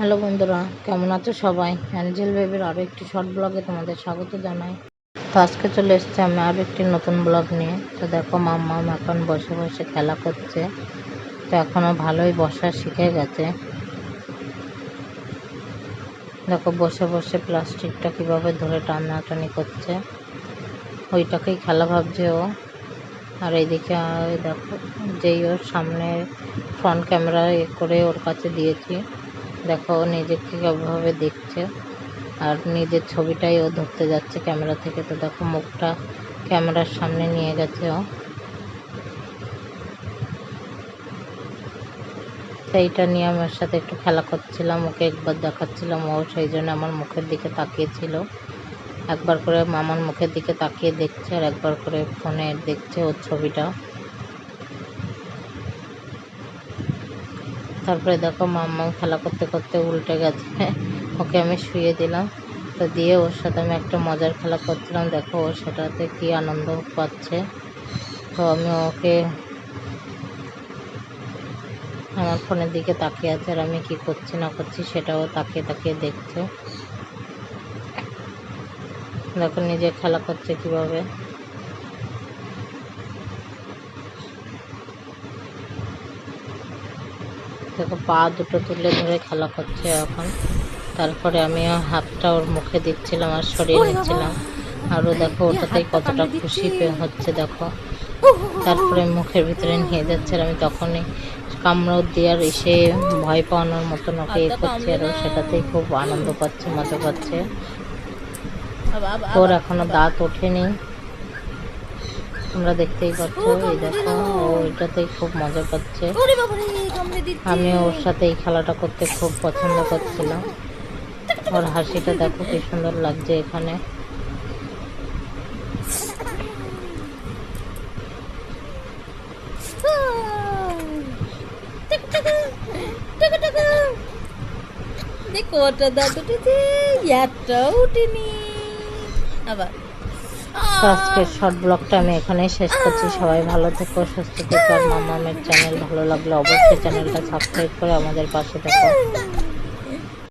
Hello বন্ধুরা, কেমন আছো সবাই? অ্যাঞ্জেল বেবির আরও একটি শর্ট ব্লগে তোমাদের স্বাগত জানাই। তো আজকে চলে এসেছে আমি আরও একটি নতুন ব্লগ নিয়ে। তো দেখো মাম্মাম এখন বসে বসে খেলা করছে। তো এখনও ভালোই বসা শিখে গেছে। দেখো বসে বসে প্লাস্টিকটা কীভাবে ধরে টানাটানি করছে। ওইটাকেই খেলা ভাবছে ও। আর এইদিকে দেখো, যেই ওর সামনে ফ্রন্ট ক্যামেরা এ করে ওর কাছে দিয়েছি। দেখো ও নিজেকে কীভাবে দেখছে। আর নিজের ছবিটাই ও ধরতে যাচ্ছে ক্যামেরা থেকে। তো দেখো, মুখটা ক্যামেরার সামনে নিয়ে গেছে ও। সেইটা নিয়ে আমার সাথে একটু খেলা করছিলাম, ওকে একবার দেখাচ্ছিলাম ও, সেই জন্য আমার মুখের দিকে তাকিয়েছিল। একবার করে মামার মুখের দিকে তাকিয়ে দেখছে আর একবার করে ফোনে দেখছে ওর ছবিটা। তারপরে দেখো মাম্মা খেলা করতে করতে উল্টে গেছে। ওকে আমি শুয়ে দিলাম। তো দিয়ে ওর সাথে আমি একটা মজার খেলা করছিলাম। দেখো ও সেটাতে কি আনন্দ পাচ্ছে। তো আমি ওকে আমার ফোনের দিকে তাকিয়ে আছে আর আমি কি করছি না করছি সেটাও তাকিয়ে তাকিয়ে দেখছে। দেখো নিজে খেলা করছে কীভাবে। দেখো পা দুটো তুলে ধরে খেলা করছে এখন। তারপরে আমি হাতটা ওর মুখে দিচ্ছিলাম আর সরিয়ে নিচ্ছিলাম। আরও দেখো ওটাতেই কতটা খুশি হচ্ছে দেখো। তারপরে মুখের ভিতরে নিয়ে যাচ্ছে আমি তখনই কামড় দিয়ে আর এসে ভয় পাওয়ানোর মতন ওকে ইয়ে করছে আর সেটাতেই খুব আনন্দ পাচ্ছে মজা পাচ্ছে। ওর এখনও দাঁত ওঠেনি। তোমরা দেখতেই পাচ্ছ এই দেখো ও এটাতেই খুব মজা পাচ্ছে। আমি ওর সাথে এই খেলাটা করতে খুব পছন্দ করছিলাম। ওর হাসিটা দেখো কি সুন্দর লাগছে এখানে। দেখো ওটা দাঁত উঠেছে উঠেনি। আবার তো আজকের শর্ট ব্লগটা আমি এখানেই শেষ করছি। সবাই ভালো থেকো, সুস্থ থেকো। আর মামামের চ্যানেল ভালো লাগলে অবশ্যই চ্যানেলটা সাবস্ক্রাইব করে আমাদের পাশে থেকো।